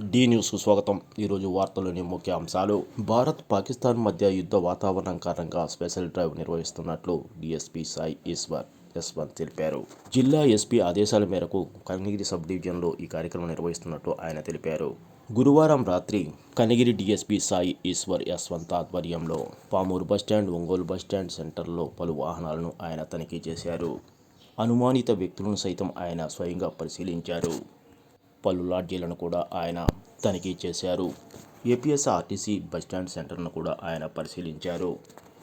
D news స్వాగతం. ఈరోజు వార్తలోని ముఖ్య అంశాలు. భారత్ పాకిస్తాన్ మధ్య యుద్ధ వాతావరణం కారణంగా స్పెషల్ డ్రైవ్ నిర్వహిస్తున్నట్లు డిఎస్పీ సాయి ఈశ్వర్ యశ్వంత్ తెలిపారు. జిల్లా ఎస్పీ ఆదేశాల మేరకు కనిగిరి సబ్ డివిజన్లో ఈ కార్యక్రమం నిర్వహిస్తున్నట్లు ఆయన తెలిపారు. గురువారం రాత్రి కనిగిరి డిఎస్పీ సాయి ఈశ్వర్ యశ్వంత్ ఆధ్వర్యంలో పామూరు బస్టాండ్ ఒంగోలు బస్టాండ్ సెంటర్లో పలు వాహనాలను ఆయన తనిఖీ చేశారు. అనుమానిత వ్యక్తులను సైతం ఆయన స్వయంగా పరిశీలించారు. పలు లాడ్జీలను కూడా ఆయన తనిఖీ చేశారు. ఏపీఎస్ఆర్టీసీ బస్టాండ్ సెంటర్ను కూడా ఆయన పరిశీలించారు.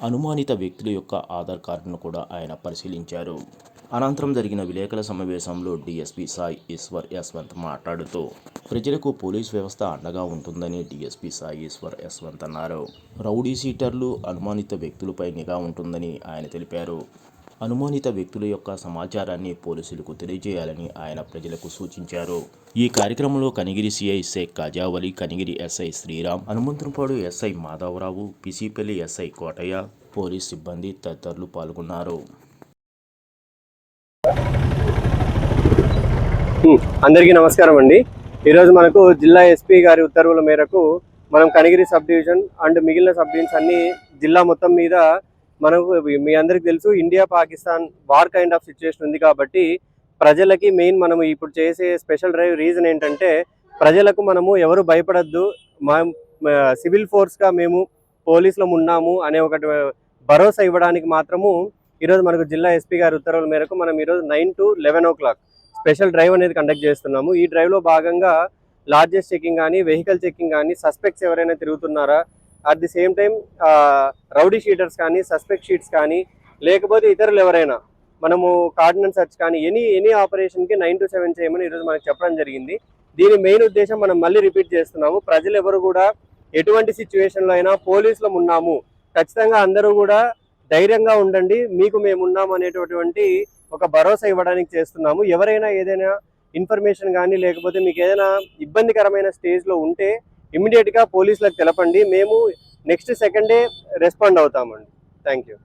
అనుమానిత వ్యక్తుల యొక్క ఆధార్ కార్డును కూడా ఆయన పరిశీలించారు. అనంతరం జరిగిన విలేకరుల సమావేశంలో డీఎస్పీ సాయి ఈశ్వర్ యశ్వంత్ మాట్లాడుతూ ప్రజలకు పోలీస్ వ్యవస్థ అండగా ఉంటుందని డీఎస్పీ సాయి ఈశ్వర్ యశ్వంత్ అన్నారు. రౌడీ సీటర్లు అనుమానిత వ్యక్తులపై నిఘా ఉంటుందని ఆయన తెలిపారు. అనుమానిత వ్యక్తుల యొక్క సమాచారాన్ని పోలీసులకు తెలియజేయాలని ఆయన ప్రజలకు సూచించారు. ఈ కార్యక్రమంలో Kanigiri CI Sheikh Kajavali Kanigiri SI Sriram Hanumanthulapadu SI Madhavarao PC Palli SI Kotaiah police సిబ్బంది తదితరులు పాల్గొన్నారు. అందరికీ నమస్కారం అండి. ఈరోజు మనకు జిల్లా ఎస్పీ గారి ఉత్తర్వుల మేరకు మనం కనిగిరి సబ్ డివిజన్ అండ్ మిగిలిన సబ్ డివిజన్స్ అన్ని జిల్లా మొత్తం మీద మనకు మీ అందరికి తెలుసు India Pakistan war kind of situation ఉంది కాబట్టి ప్రజలకి మెయిన్ మనం ఇప్పుడు చేసే స్పెషల్ డ్రైవ్ రీజన్ ఏంటంటే ప్రజలకు మనము ఎవరు భయపడద్దు మా సివిల్ ఫోర్స్గా మేము పోలీసులం ఉన్నాము అనే ఒకటి భరోసా ఇవ్వడానికి మాత్రము ఈరోజు మనకు జిల్లా ఎస్పీ గారి ఉత్తర్వుల మేరకు మనం ఈరోజు nine to eleven o'clock special drive అనేది కండక్ట్ చేస్తున్నాము. ఈ డ్రైవ్లో భాగంగా లార్జెస్ట్ చెకింగ్ కానీ వెహికల్ చెకింగ్ కానీ సస్పెక్ట్స్ ఎవరైనా తిరుగుతున్నారా? At the same time rowdy sheeters కానీ సస్పెక్ట్ షీట్స్ కానీ లేకపోతే ఇతరులు ఎవరైనా మనము కార్డినల్ సర్చ్ కానీ ఎనీ ఎనీ ఆపరేషన్కి నైన్ టు సెవెన్ చేయమని ఈరోజు మనకు చెప్పడం జరిగింది. దీని మెయిన్ ఉద్దేశం మనం మళ్ళీ రిపీట్ చేస్తున్నాము. ప్రజలు ఎవరు కూడా ఎటువంటి సిచ్యువేషన్లో అయినా పోలీసులు ఉన్నాము. ఖచ్చితంగా అందరూ కూడా ధైర్యంగా ఉండండి. మీకు మేము అనేటటువంటి ఒక భరోసా ఇవ్వడానికి చేస్తున్నాము. ఎవరైనా ఏదైనా ఇన్ఫర్మేషన్ కానీ లేకపోతే మీకు ఏదైనా ఇబ్బందికరమైన స్టేజ్లో ఉంటే ఇమ్మీడియట్గా పోలీసులకు తెలపండి. మేము నెక్స్ట్ సెకండే రెస్పాండ్ అవుతామండి. Thank you